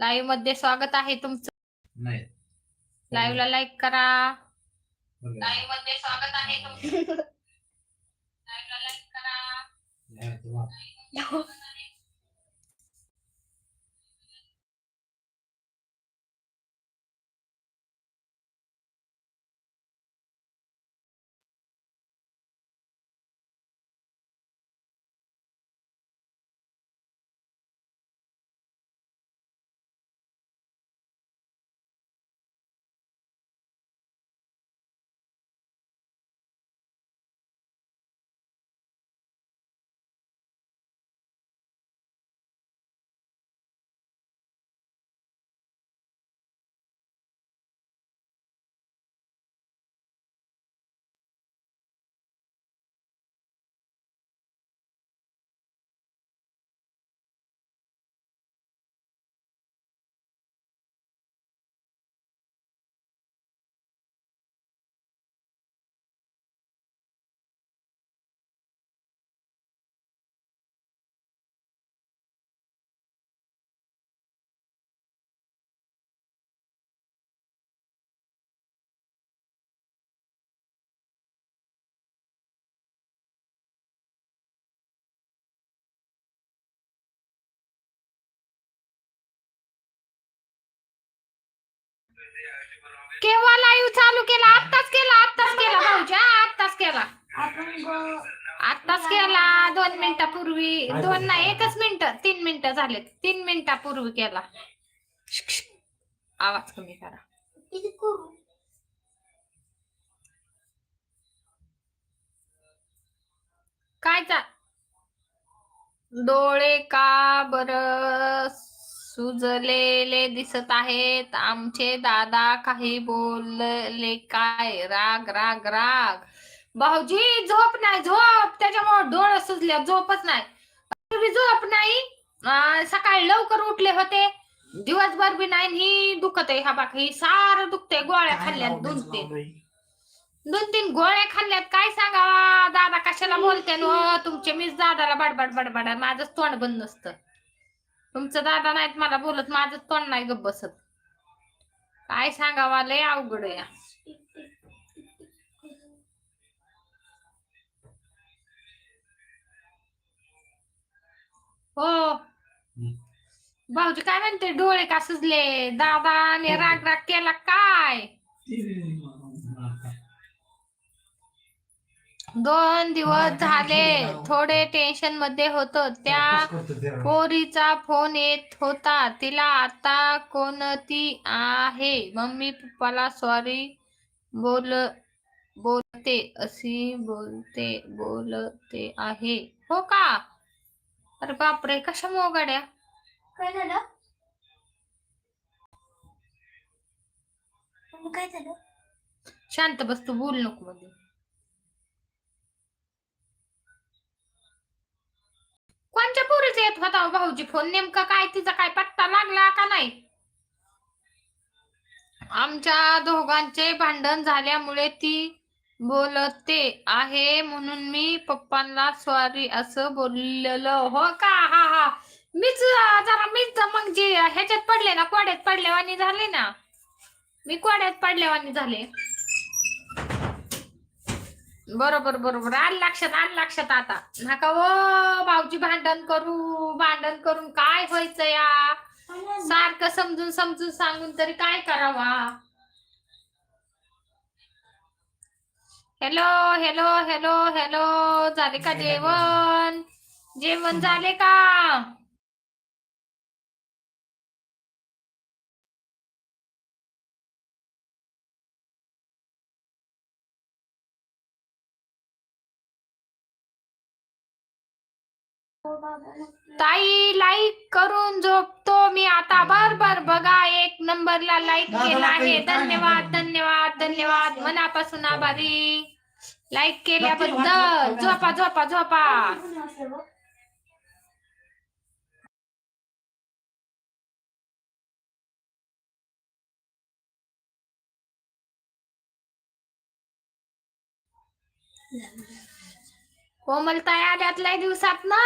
लाईव्हमध्ये स्वागत आहे तुमचं. नाही. लाईव्ह ला लाईक करा. लाईव्हमध्ये स्वागत आहे तुमचं. लाईव्ह ला लाईक करा. केव्हा लाईव्ह चालू केला? आत्ताच केला आत्ताच केला भाऊजी आत्ताच केला. आत्ताच केला दोन मिनिटापूर्वी दोन नाही एकच मिनिट तीन मिनिट झाले तीन मिनिटापूर्वी केला. आवाज कमी करा. काय चा डोळे का बरस सुजलेले दिसत आहेत. आमचे दादा काही बोलले काय? राग राग राग. भाऊजी झोप नाही झोप. त्याच्यामुळे डोळे सुजले झोपच नाही. झोप नाही. सकाळी लवकर उठले होते. दिवसभर बी नाही ही दुखत आहे हा बाकी सारं दुखते गोळ्या खाल्ल्यात दोन तीन दोन तीन गोळ्या खाल्ल्यात. काय सांगावा? दादा कशाला बोलते नो तुमचे मीच दादाला बडबड बडबड. माझंच तोंड बंद नसतं. तुमचं दादा नाहीत मला बोलत माझं तोंड नाही गप बसत. काय सांगावा लय अवघड आहे. हो. भाऊजी काय म्हणते डोळे का सुजले? दादाने राग राग केला काय? दोन दिवस झाले. थोडे टेन्शनमध्ये होतो. त्या पोरीचा फोन येत होता. तिला आता कोणती आहे? मम्मी पप्पाला सॉरी बोल बोलते अशी बोलते बोलते आहे. हो का? अरे बापरे कशा मोगाड्या काय झालं? काय झालं? शांत बस तू बोल नको मध्ये. कोणच्या पोरीचा येत होता हो भाऊजी फोन? नेमका काय तिचा काय पत्ता लागला का नाही? आमच्या दोघांचे भांडण झाल्यामुळे ती बोलते आहे म्हणून मी पप्पांना सॉरी असं बोललेलं. हो का? हा हा. मीच जरा मीच मग जे ह्याच्यात पडले ना कोड्यात पडल्यावानी झाले ना. मी कोड्यात पडल्यावानी झाले. बरोबर बरोबर. आलं लक्षात आलं लक्षात आता. नका ओ भाऊजी भांडण करू भांडण करून काय व्हायचं या? सारखं समजून समजून सांगून तरी काय करावा? हॅलो हॅलो हॅलो हॅलो झाले का जेवण? जेवण झाले का? ताई लाईक करून झोपतो मी आता. बर बर बघा एक नंबरला लाईक केला आहे. धन्यवाद धन्यवाद धन्यवाद. मनापासून आभारी. लाईक केल्याबद्दल. झोपा झोपा झोपा. कोमलताई आल्यात लय दिवसात ना.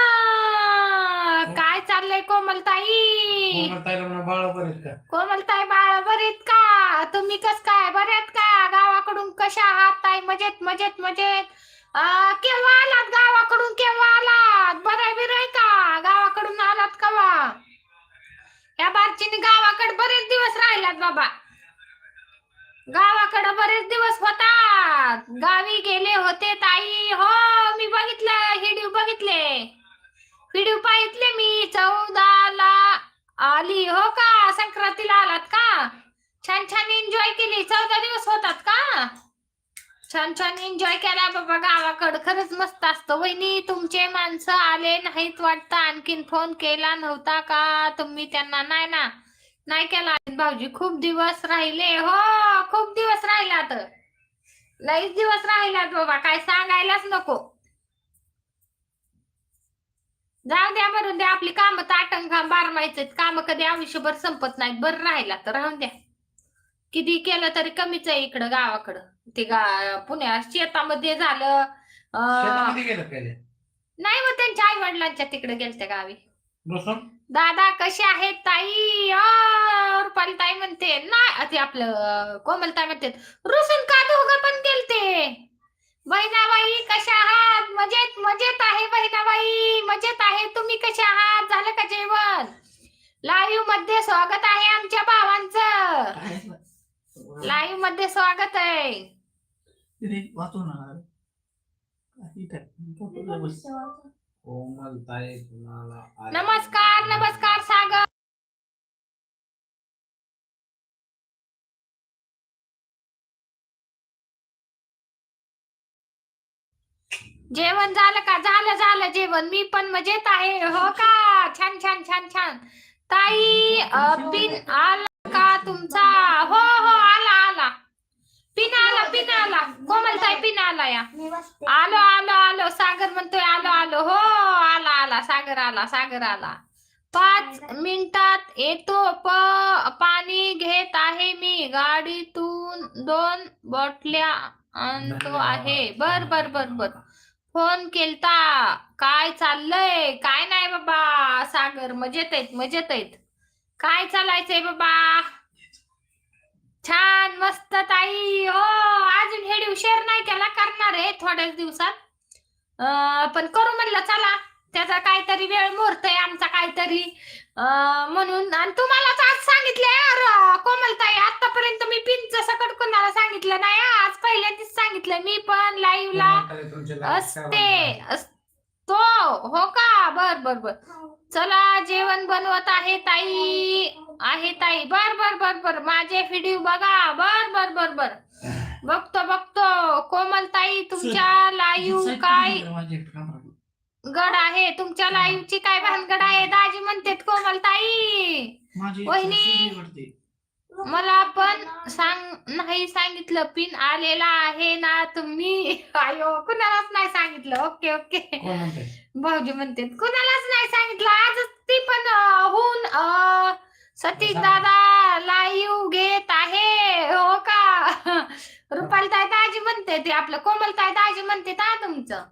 काय चाललंय कोमलताई? म्हणा बाळ बरं आहेत का? कोमलताई बाळ बरेत का? तुम्ही कस काय बऱ्यात का? गावाकडून कशा आहात ताई? मजेत मजेत मजेत. अं, केव्हा आलात गावाकडून? केव्हा आलात? बरं बिरय का? गावाकडून आलात कवा? या बारचीने गावाकडे बरेच दिवस राहिलात बाबा. गावाकडे बरेच दिवस होतात. गावी गेले होते ताई. हो मी बघितलं हिडीव बघितले. व्हिडिओ पाहितले मी. चौदाला आली. हो का? संक्रांतीला आलात का? छान छान एन्जॉय केली. चौदा दिवस होतात का? छान छान एन्जॉय केला. बाबा गावाकडं खरंच मस्त असतं. वहिनी तुमचे माणसं आले नाहीत वाटतं. आणखीन फोन केला नव्हता का? तुम्ही त्यांना नाही ना. नाही केला. भाऊजी खूप दिवस राहिले. हो खूप दिवस राहिलात. लईच दिवस राहिलात बाबा. काय सांगायलाच नको. जाऊ द्या म्हणून द्या. आपली कामं ताटंगा बारमायचे काम कधी आयुष्यभर संपत नाहीत. बरं राहिला तर राहून द्या. किती केलं तरी कमीच आहे इकडं गावाकडं. ते गा पुण्या शेतामध्ये झालं. नाही मग त्यांच्या आई वडिलांच्या तिकडे गेलते गावी. दादा कसे आहेत ताई? रुपाली ताई म्हणते नाही ते आपलं अं, कोमलताई म्हणते रुसून का दोघं पण गेलते? बहिणाबाई कशा आहात? मजेत मजेत आहे बहिणाबाई मजेत आहे. तुम्ही कसे आहात? झालं का जेवण? लाईव्हमध्ये स्वागत आहे आमच्या भावांचं. लाईव्हमध्ये स्वागत आहे. आले. नमस्कार नमस्कार सागर. जेवण झालं का? झालं झालं जेवण. मी पण मजेत आहे. हो का? छान छान छान छान. ताई अं, पिन आला का तुमचा हो हो आला आला पिन आला पिन आला पिन आला या. आलो आलो आलो. सागर म्हणतोय आलो आलो. हो आला आला. सागर आला सागर आला. पाच मिनिटात येतो. प पाणी घेत आहे मी. गाडीतून दोन बॉटल्या आणतो आहे. बर बर बर बर. फोन केलता. काय चाललंय? काय नाही बाबा. सागर मजेत आहेत मजेत आहेत. काय चालायचंय बाबा? छान मस्त ताई. हो अजून हेडी शेअर नाही केला करणार आहे थोड्याच दिवसात. अं, पण करू म्हणलं चला. त्याचा काहीतरी वेळ मुहूर्त आहे आमचा काहीतरी. म्हणून आणि तुम्हालाच आज सांगितले कोमलताई आतापर्यंत मी पिनचं सकट कोणाला सांगितलं नाही. आज पहिल्यांदाच सांगितलं मी पण तुमचे लाड असते. असतो. हो का? बर बर बर. चला जेवण बनवत आहे ताई. आहे ताई. बर बर बर बर. माझे व्हिडिओ बघा. बर बर बर बर. बघतो बघतो. कोमल ताई तुमच्या लाईव्ह काय गड आहे. तुमच्या लाईव्ह ची काय भानगड आहे? दाजी म्हणते कोमल ताई. वहिनी. मला पण सांग नाही सांगितलं. पिन आलेला आहे ना तुम्ही? अयो कुणालाच नाही सांगितलं. Okay okay. भाऊजी म्हणते कुणालाच नाही सांगितलं. आजच ती पण होऊन अं, सतीश दादा लाईव्ह घेत आहे. हो का? रुपाली ताई दाजी म्हणते ते आपलं. कोमलताई दाजी म्हणते ना तुमचं.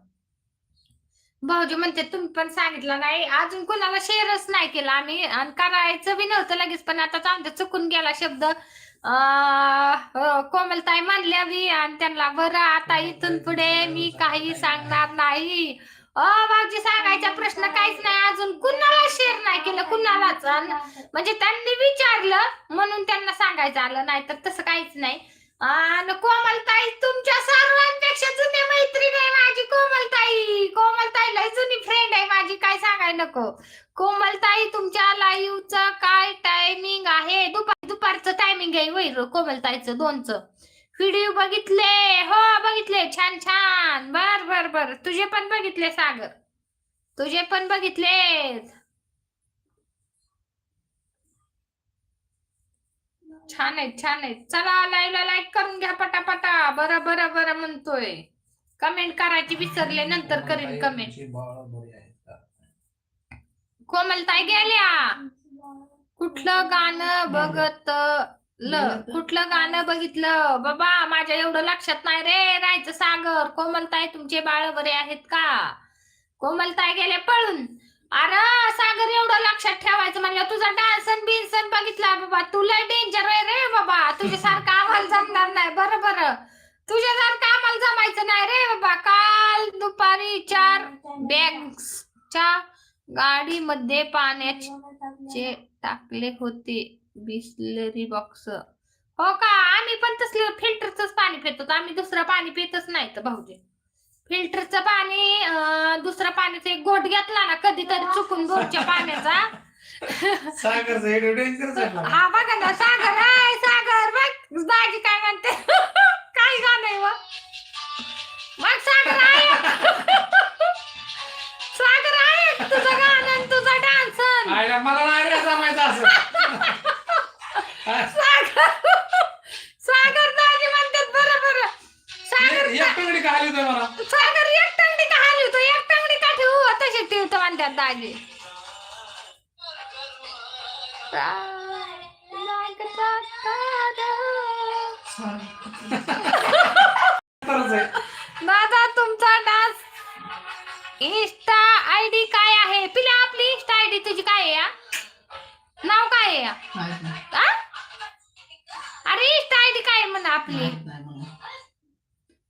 भाऊजी म्हणते तुम्ही पण सांगितलं नाही. अजून कुणाला शेअरच नाही केला आम्ही. आणि करायचं बी नव्हतं लगेच पण आता आमच्या चुकून गेला शब्द. अं, हो, कोमलताई म्हणल्या बी आणि त्यांना बरं आता इथून पुढे मी काही सांगणार नाही. अ भाऊजी सांगायचा प्रश्न काहीच नाही. अजून कुणाला शेअर नाही केलं? कुणालाच? म्हणजे त्यांनी विचारलं म्हणून त्यांना सांगायचं आलं. नाही तर तसं काहीच नाही. आणि कोमलताई तुमच्या सर्वांपेक्षा जुनी मैत्रीण आहे माझी कोमलताई. कोमलताई लय जुनी फ्रेंड आहे माझी. काय सांगाय नको. कोमलताई तुमच्या लाईव्हचं काय टायमिंग आहे? दुपार दुपारचं टायमिंग आहे वैर. कोमलताईचं दोनचं. व्हिडिओ बघितले. हो बघितले. छान छान. बर बर बर. तुझे पण बघितले सागर. तुझे पण बघितले छान आहेत छान आहेत. चला लाईव्हला लाईक करून घ्या पटापटा. बरं बरं बरं म्हणतोय. कमेंट करायची विसरले नंतर करीन कमेंट कोमलताई गेल्या. कुठलं गाणं बघत ल कुठलं गाणं बघितलं? बाबा माझ्या एवढं लक्षात नाही रे. राहायचं सागर. कोमलताई तुमचे बाळ बरे आहेत का? कोमलताई गेले पळून. अरे सागर एवढं लक्षात ठेवायचं म्हणलं. तुझा डान्सन बिन्सन बघितला बाबा. तुला डेंजर आहे रे बाबा. तुझ्यासारखा आम्हाला जमणार नाही. बरं बरं. तुझ्यासारखं आम्हाला जमायचं नाही रे बाबा. काल दुपारी चार बॅग्सच्या गाडीमध्ये पाण्याचे टाकले होते. बिस्लरी बॉक्स हो का? आम्ही पण तसलं फिल्टरच पाणी पितो. आम्ही दुसरं पाणी पितच नाही तर भाऊजी. फिल्टरचं पाणी दुसरं पाण्याचा एक घोट घेतला ना कधीतरी चुकून बोरच्या पाण्याचा. हे आहे. हा बघा ना सागर हाय सागर बघ दाजी काय म्हणते. काय गाणं आहे व? मग सागर आहे सागर आहे तुझं गाणं तुझा डान्स. मला नाही जमायचं असं. सागर. सागर दाजी म्हणतात बरं बरं. सागर एक टंगडी का आली होती मला? सागर एक टांगडी का हाली होतो? एक टांगडी का ठेवू? तशी ठेवतो म्हणतात दाजी. दादा तुमचा डान्स इन्स्टा मला.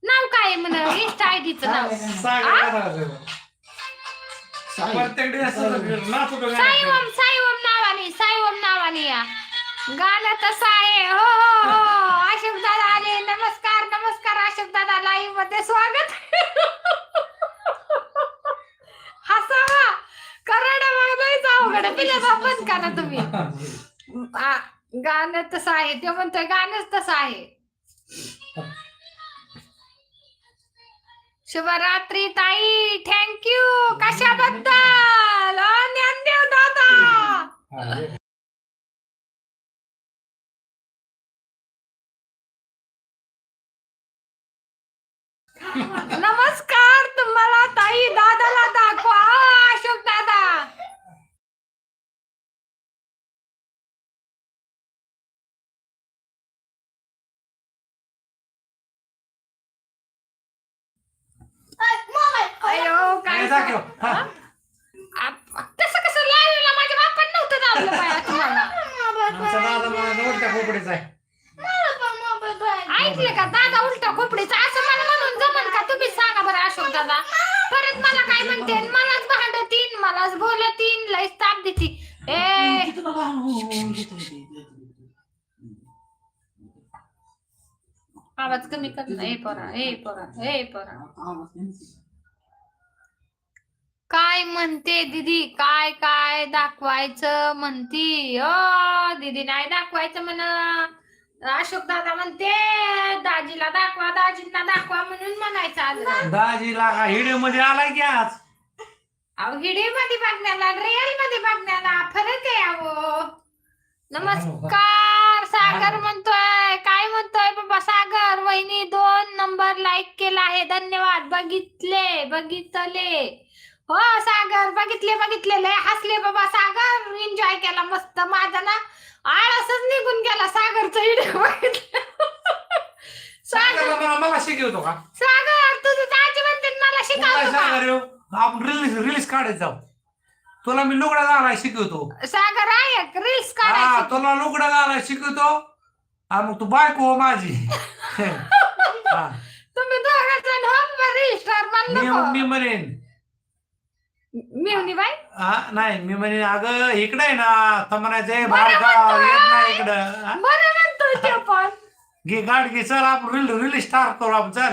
नाव काय म्हणा इन्स्टा आयडीचं नाव. साईवम साईवम नावाने साईवम नावाने या. गाणं तसं आहे. हो हो हो. अशोक दादा आले. नमस्कार नमस्कार अशोक दादा. लाईव्हमध्ये स्वागत. हसावा. कराडा मागायचा अवघड बंद करा तुम्ही. आ, गाणं तसं आहे. ते म्हणतोय गाणंच तसं आहे. शुभरात्री ताई। थँक्यू कशाबद्दल? ज्ञानदेव दादा। नमस्कार तुम्हाला ताई। दादाला दाखवा। अशोक दादा अयो काय दाखव. हा. आप- तसं कसं लावलं माझ्या बापान नव्हतं लावलं बाया तुम्हाला. आमचा दादा मला नवरत्या खोपडीचा आहे. ऐकलं का? दादा उलटा खोपडीचा. असं मला म्हणून जमन का? तुम्ही सांगा बरं अशोक दादा. परत मला काय म्हणते? मलाच भांडतीन मलाच बोलतीन लय ताप देती. ए इथं, इथं. आवाज कमी कर ना. ए पोरा ए पोरा ए पोरा. काय म्हणते दीदी? काय काय दाखवायचं म्हणती? ओ दीदी नाही दाखवायचं म्हण. अशोक दादा म्हणते दाजीला दाखवा दाजींना दाखवा म्हणून म्हणायचं आज. दाजीला का हिडिओ मध्ये आलाय की आज? अहो हिडी मध्ये बघण्याला रिअलमध्ये बघण्याला फरक आहे अहो. नमस्कार. सागर म्हणतोय. काय म्हणतोय? बाबा सागर वहिनी दोन नंबर लाईक केला आहे. धन्यवाद. बघितले बघितले. हो सागर बघितले बघितले. लय हसले बाबा सागर. एन्जॉय केला मस्त. माझा ना आळसच निघून गेला सागरचं व्हिडिओ बघितलं सागर मला मला शिकवतो का? सागर तुझं दाजी म्हणते मला शिकावतो का? सागर रिलीज रिलीज काढत जाऊ. तुला मी लुगडा घालाय शिकवतो. सागर आहे रील्स हा काढायची. तुला लुगडा घालाय शिकवतो. आणि मग तू बायको हो माझी. हा. तुम्ही दोघं जण हो रील स्टार मी मी म्हणेन. मिळून बाई? हा नाही मी म्हणेन अगं इकडे आहे ना तर म्हणायचं बरं भारगाव म्हणतोय. येत नाही इकडं. हा? बरं म्हणतोय ते पण. घे गाड घे चल आपण रील रील स्टार करू आपण चल.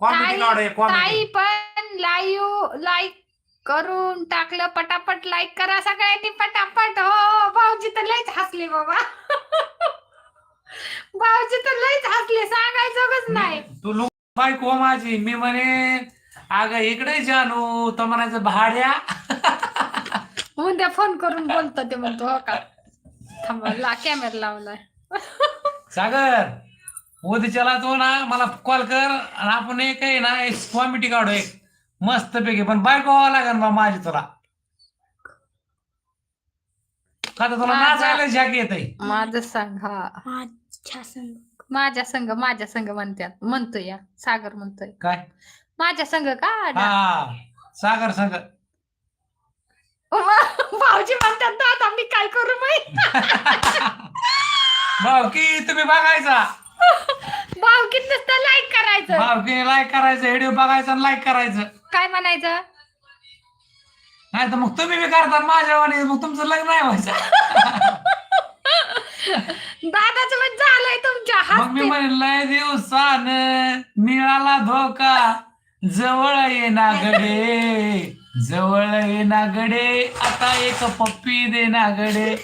कॉमेडी ताई- ताई कॉमेडी पण लाईव्ह लाईक करून टाकलं पटापट लाईक करा सगळ्यांनी पटापट. हो भाऊजी तर लयच हसले बाबा. भाऊजी तर लयच हसले सांगायचंच नाही. तू लोक बायको हो माझी. मी म्हणे अगं इकडे जानू तर म्हणायचं भाड्या. उद्या फोन करून बोलतो ते म्हणतो हो का? थांबा ला कॅमेरा लावलाय. सागर उद्याच्याला तो ना मला कॉल कर आणि आपण एक आहे ना एक कॉमेडी काढू एक. मस्त पैकी पण बायको व्हावं लागेल बा माझी तुला. का तर तुला माझा- नाचायला झाक येत माझं संघ हा. माझ्या संग. माझ्या संघ माझ्या संघ म्हणतात म्हणतोय या. सागर म्हणतोय. काय? माझ्या संघ का? हा सागर संग. भाऊजी म्हणतात दादा मी काय करू बाई? भाऊ की तुम्ही बघायचा. भाऊ किती नुसतं लाईक करायचं. भाऊ की लाईक करायचं व्हिडिओ बघायचा आणि लाईक करायचं. काय म्हणायचं? नाही तर मग तुम्ही बी करता माझ्या वाणी मग तुमचं लग्न नाही व्हायचं. दादाचं म्हणजे झालंय तुमच्या मग मी हात म्हणेन लय दिवसान मिळाला धोका जवळ ये ना गडे. जवळ ये ना गडे आता एक पप्पी दे ना गडे.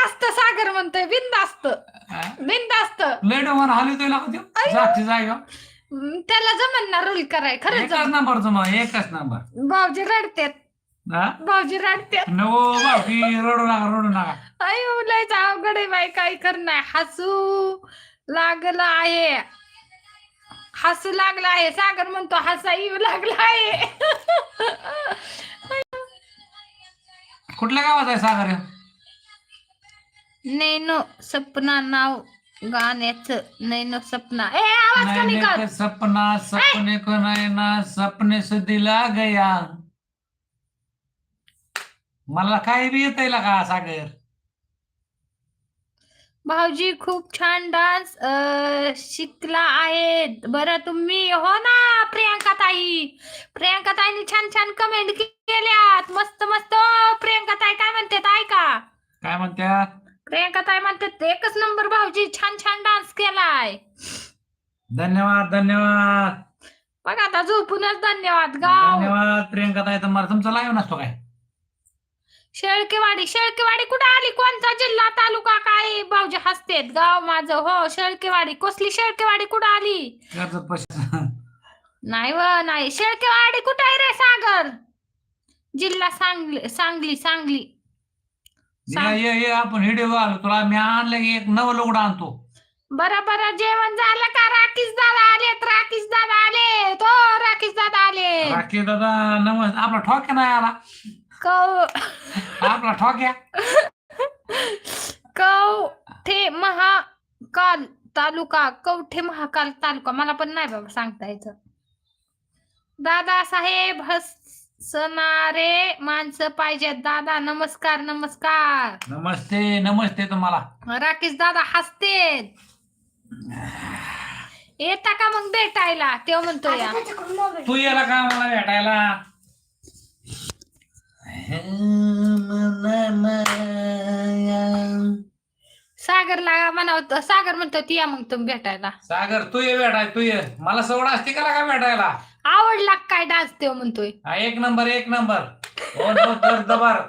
बिंदास्त सागर म्हणतोय बिंदास्त? बिंदास्त. लय डोंगर हाली तुला जागची जागा हम्म, त्याला जमन ना रोल कराय खरंच एकच जमन. नंबरचं मग एकच नंबर भाऊजी रडतेत हा? भाऊजी रडतेत नको बाकी रडू नका रडू नका. अयो लयच अवघड आहे बाई काय करणार हसू लागला आहे. हसू लागला आहे. सागर म्हणतो हसा येऊ लागला आहे. कुठल्या गावात आहे सागर? हे? नैनो सपना नाव गाण्याचं नैनो सपना. ए आवाज कमी कर. सपना सपने को नैना सपने से दिला गया. मला काही बी येत का सागर? भाऊजी खूप छान डान्स शिकला आहे. बरं तुम्ही हो ना प्रियांका ताई. प्रियांका ताईने छान छान कमेंट केल्यात. मस्त मस्त. प्रियांका ताई काय म्हणतात ऐका. काय म्हणत्यात? प्रियांका ताई म्हणतात एकच नंबर भाऊजी छान छान डान्स केलाय. धन्यवाद धन्यवाद. बघा आता झोपूनच धन्यवाद गाव. धन्यवाद प्रियंका ताई. तुम्हाला तुमचा लाईव्ह नसतो काय? शेळकेवाडी शेळकेवाडी कुठे आली? कोणता जिल्हा तालुका काय? भाऊजी हसतेत गाव माझं. हो शेळकेवाडी. कसली शेळकेवाडी? कुठं आली? कर्जत पैसे नाही व नाही. शेळकेवाडी कुठं आहे रे सागर? जिल्हा सांगली सांगली सांगली. ये ये ये आपण व्हिडिओ आलो तुला मी आणलं की एक नवं लुगडं आणतो. बरं बरं जेवण झालं का? राकेश दादा आलेत राकेश दादा आले तो राकेश दादा आले राखी दादा नमस् आपला ठोक्या नाही आला. कौ आपला ठोक्या. कवठे महाकाल तालुका कवठे महाकाल तालुका? मला पण नाही बाबा सांगता यायचं. दादा साहेब हसणारे माणसं पाहिजेत. दादा नमस्कार नमस्कार. नमस्ते नमस्ते तुम्हाला. राकेश दादा हसतेत येता का मग भेटायला? तेव्हा म्हणतो या तू याला का मला भेटायला? सागरला म्हणावत सागर म्हणतो ती या मग तुम्ही भेटायला. सागर तू ये भेटाय तू ये. मला सवड असते का का भेटायला? आवडला काय डान्स तेव्हा म्हणतोय? हा, एक नंबर एक नंबर. दर दबार.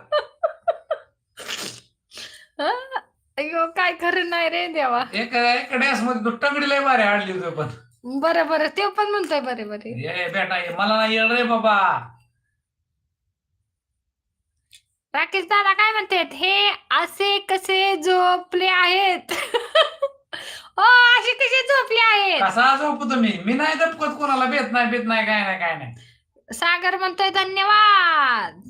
हं? अय्यो काय खरं नाही रे देवा. एक एक डॅसमध्ये तू टंगडी लय भारी आणली होती पण. बरं बरं. ते पण म्हणतोय बरे बरे. ये बेटा ये. मला नाही येळ रे बाबा. राकेश दादा काय म्हणतात? हे असे कसे झोपले आहेत? हो असे कसे झोपले आहेत? कसा झोपू तुम्ही? मी नाही दपकत कोणाला. बेत नाही बेत नाही काय नाही काय नाही. सागर म्हणतोय धन्यवाद.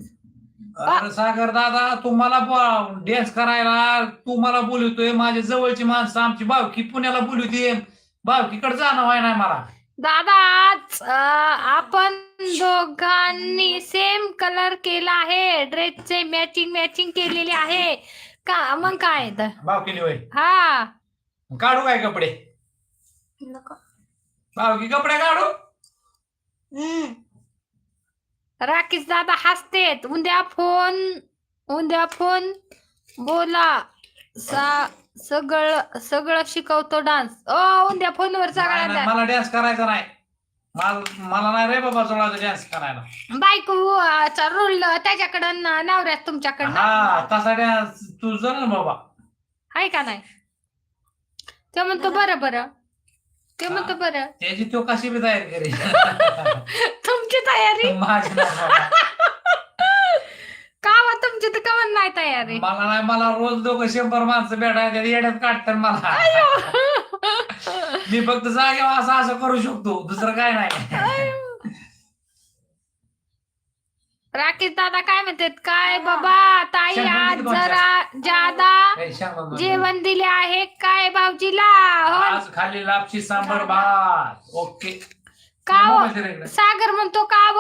अरे सागर दादा तू मला डान्स करायला तू मला बोलवतोय. माझ्या जवळची माणसं आमची बावकी पुण्याला बोलवते बावकीकडे जाणं व्हाय नाही मला. दादा अं, आपण दोघांनी सेम कलर केला आहे. ड्रेसचे मॅचिंग मॅचिंग केलेले आहे. का मग काय? तर होय. हा. काढू काय कपडे? कपडे काढू? राकेश दादा हसतेत. उद्या फोन उद्या फोन बोला. सा सगळं सगळं शिकवतो डान्स ओ उद्या फोनवर सगळ्या मला डान्स करायचा नाही. मला मला नाही रे बाबा सोळाचा डान्स करायला. बायको रोल त्याच्याकडं नवऱ्यात तुमच्याकडनं तसा डान्स तू जर ना बाबा. आहे का नाही? ते म्हणतो बरं बरं. ते म्हणतो बरं. त्याची तो कशी बी तयारी करेल तुमची तयारी? माझी नाही बाबा. का वा तुमची तर कमन नाही तयारी. मला नाही मला रोज दोघं शंभर माणसं भेटायला येड्यात काढतात मला. मी फक्त जागेवर असं असं करू शकतो. दुसरं काय नाही. राकेश दादा काय म्हणतात? काय बाबा ताई आज? जरा जादा हे. जेवण दिले आहे काय भाऊजीला? हो. आज खाली लापशी सांबर भात. ओके. का हो? मोबाईल दे रे इकडे. सागर म्हणतो का व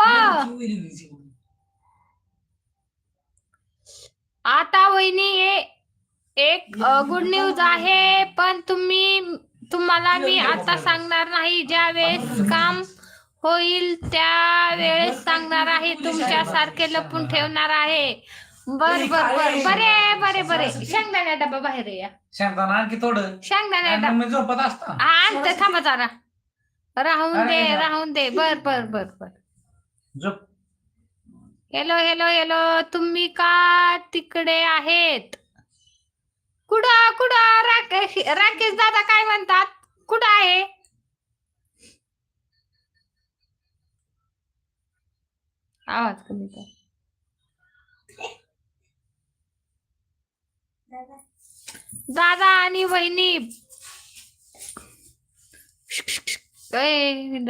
आता वहिनी हे एक गुड न्यूज आहे पण तुम्ही तुम्हाला मी आता सांगणार नाही ज्या वेळेस काम होईल त्या वेळेस सांगणार आहे तुमच्या सारखे लपून ठेवणार आहे. बर बर बर बरे बरे बरे. शेंगदाण्या डबा बाहेर या. शेंगदाणा आणखी थोडं. शेंगदाण्या डबा झोपत असता. हा, आणते थांबा जरा. राहून दे. राहून दे. बर बर बर बर. झोप. हॅलो हॅलो हॅलो तुम्ही का तिकडे आहेत? कुठं कुठं राकेश राकेश दादा काय म्हणतात? कुठं आहे? आवाज कमी कर. दादा आणि वहिनी.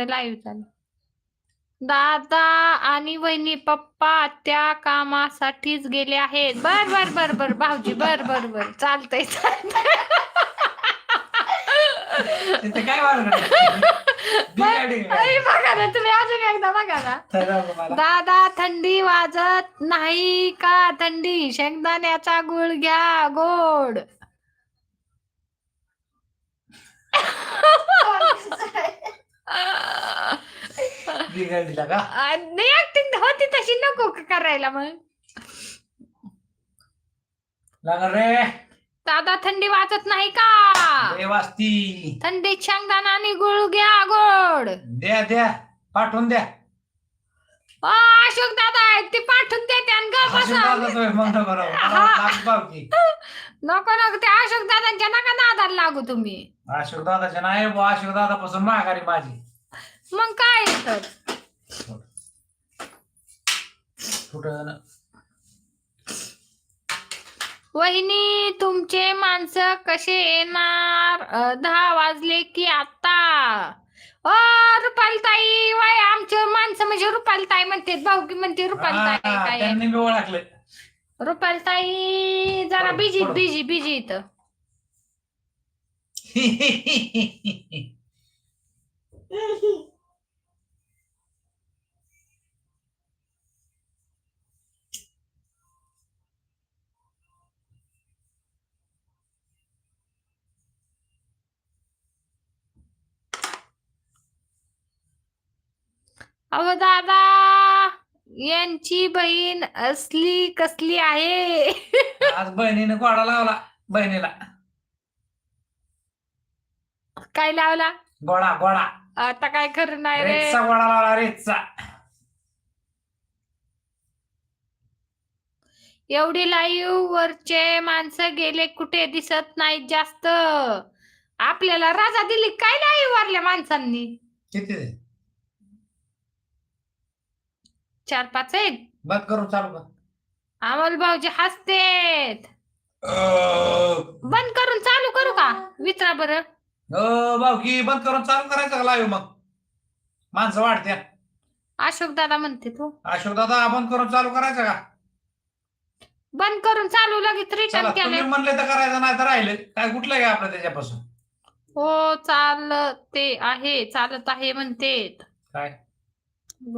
लाईव्ह चालू. दादा आणि वहिनी पप्पा त्या कामासाठीच गेले आहेत. बर बर बर बर भाऊजी बर बर बर. चालतंय बघा ना तुम्ही अजून एकदा बघा ना. दादा थंडी वाजत नाही का? थंडी शेंगदाण्याचा गुळ घ्या गोड. बिघाडीला का ऍक्टिंग होती तशी नको का करायला मग. लागल रे. दादा थंडी वाजत नाही का? लय वाजती. थंडीत शेंगदाणा आणि गुळ घ्या गोड. द्या द्या. पाठवून द्या. अ, अशोक दादा ते पाठवून देते आणि गप बसा. दादा मग नको. मला हा. लाज. नको नको ते अशोक दादांच्या नका नादाला लागू तुम्ही. अशोक दादाच्या नाही अशोक दादापासून माघारी माझी. मग काय आहे तर? वहिनी तुमचे माणसं कसे येणार? अ, दहा वाजले की आता ओ रुपालताई वय आमचे माणसं म्हणजे रुपालताई म्हणते भाऊकी म्हणते रुपालताई काय त्यांनी मी ओळखलं. रुपालताई जरा पडो, बिजी पडो. बिजी बिजी इथं. अहो दादा यांची बहीण असली कसली आहे? आज बहिणीने गोडा लावला बहिणीला. काय लावला? गोडा गोडा. आता काय खरं नाही रे. रेतचा गोडा लावला रेतचा. एवढी लाईव्ह वरचे माणसं गेले कुठे दिसत नाहीत जास्त. आपल्याला राजा दिली काय लाईव्ह वरल्या माणसांनी? किती ते? चार पाच आहेत? बंद करून चालू कर. अमोल भाऊजी हसतेत. बंद करून चालू करू का? विचारा बरं. अं, भाऊकी बंद करून चालू करायचं का लाईव्ह मग? माणसं वाढत्या. अशोक दादा म्हणते तो. अशोक दादा बंद करून चालू करायचं का? बंद करून चालू लगेच चला रिटर्न तुम्ही केले म्हणले तर करायचं नाही तर राहिलं. काय कुठलं आहे आपलं त्याच्यापासून? हो चालते आहे चालत आहे म्हणतेत. काय?